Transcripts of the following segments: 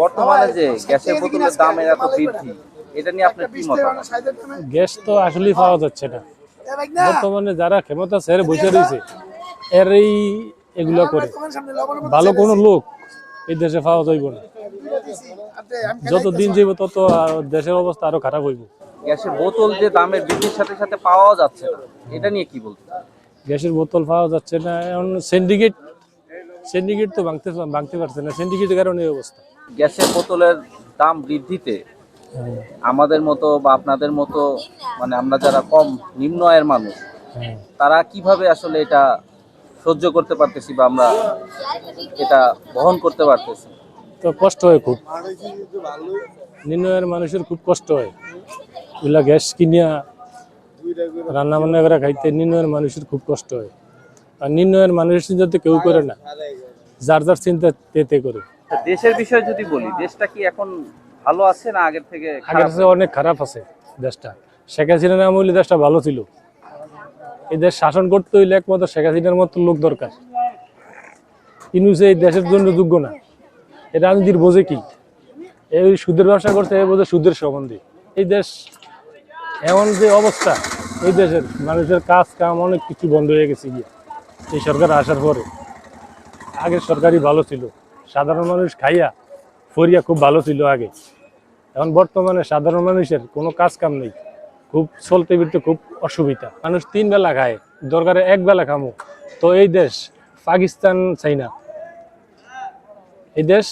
বর্তমানে যে গ্যাসের বোতলের দামের এত বৃদ্ধি এটা নিয়ে আপনার কি মতামত? গ্যাস তো আসলেই পাওয়া যাচ্ছে না। বর্তমানে যারা ক্ষমতা ছেড়ে বসে রয়েছে এরাই এগুলো করে। ভালো কোনো লোক এই দেশে পাওয়া যাইব না। যত দিন যাইব তত দেশের অবস্থা আরও খারাপ হইব। গ্যাসের বোতল যে দামের বৃদ্ধির সাথে সাথে পাওয়া যাচ্ছে না। এটা নিয়ে কি বলতে গ্যাসের বোতল পাওয়া যাচ্ছে না। এখন সিন্ডিকেট সিন্ডিকেট তো ভাঙতে ভাঙতে পারছে না। সিন্ডিকেটের কারণে এই অবস্থা। গ্যাসের বোতলের দাম বৃদ্ধিতে আমাদের মতো বা আপনাদের মতো মানে আমরা যারা কম নিম্ন আয়ের মানুষ হ্যাঁ। তারা কীভাবে আসলে এটা সহ্য করতে পারতেছি বা আমরা এটা বহন করতে পারতেছি? তো কষ্ট হয় খুব। নিম্নয়ের মানুষের খুব কষ্ট হয়। এগুলা গ্যাস কিনিয়া রান্না বান্না করে খাইতে নিম্নয়ের মানুষের খুব কষ্ট হয়। আর নিম্নয়ের মানুষের চিন্তা তো কেউ করে না যার যার চিন্তা তেতে করে দেশের বিষয়ে যদি বলি দেশটা কি এখন ভালো আছে না আগের থেকে আগের চেয়ে অনেক খারাপ আছে দেশটা। শেখ হাসিনার আমলে দেশটা ভালো ছিল। এই দেশ শাসন করতে হইলে একমাত্র শেখ হাসিনার মতো লোক দরকার। ইনুসে এই দেশের জন্য যোগ্য না। এই রাজনীতির বোঝে কি? এই সুদের ব্যবসা করছে এই বোঝে সুদের সম্বন্ধে। এই দেশ এমন যে অবস্থা এই দেশের মানুষের কাজ কাম অনেক কিছু বন্ধ হয়ে গেছে গিয়ে। এই সরকার আসার পরে। আগের সরকারি ভালো ছিল। সাধারণ মানুষ খাইয়া ফরিয়া খুব ভালো ছিল আগে। এখন বর্তমানে সাধারণ মানুষের কোনো কাজ কাম নেই। খুব চলতে ফিরতে খুব অসুবিধা। মানুষ তিন বেলা খায়, দরকারে এক বেলা খামো। তো এই দেশ পাকিস্তান চাই না এই দেশ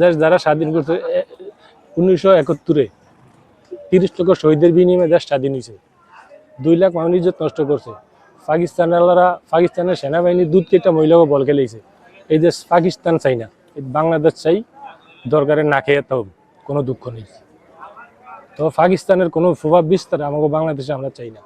দেশ যারা স্বাধীন করছে উনিশশো একাত্তরে তিরিশ লক্ষ শহীদের বিনিময়ে দেশ স্বাধীন হয়েছে। দুই লাখ মানুষ নষ্ট করছে। পাকিস্তানেরা পাকিস্তানের সেনাবাহিনী দুধ কেটে মহিলাকে বল খেলেছে। এই দেশ পাকিস্তান চাই না বাংলাদেশ চাই দরকারে না খেয়ে তাও কোনো দুঃখ নেই। তো পাকিস্তানের কোনো প্রভাব বিস্তার আমাকে বাংলাদেশে আমরা চাই না।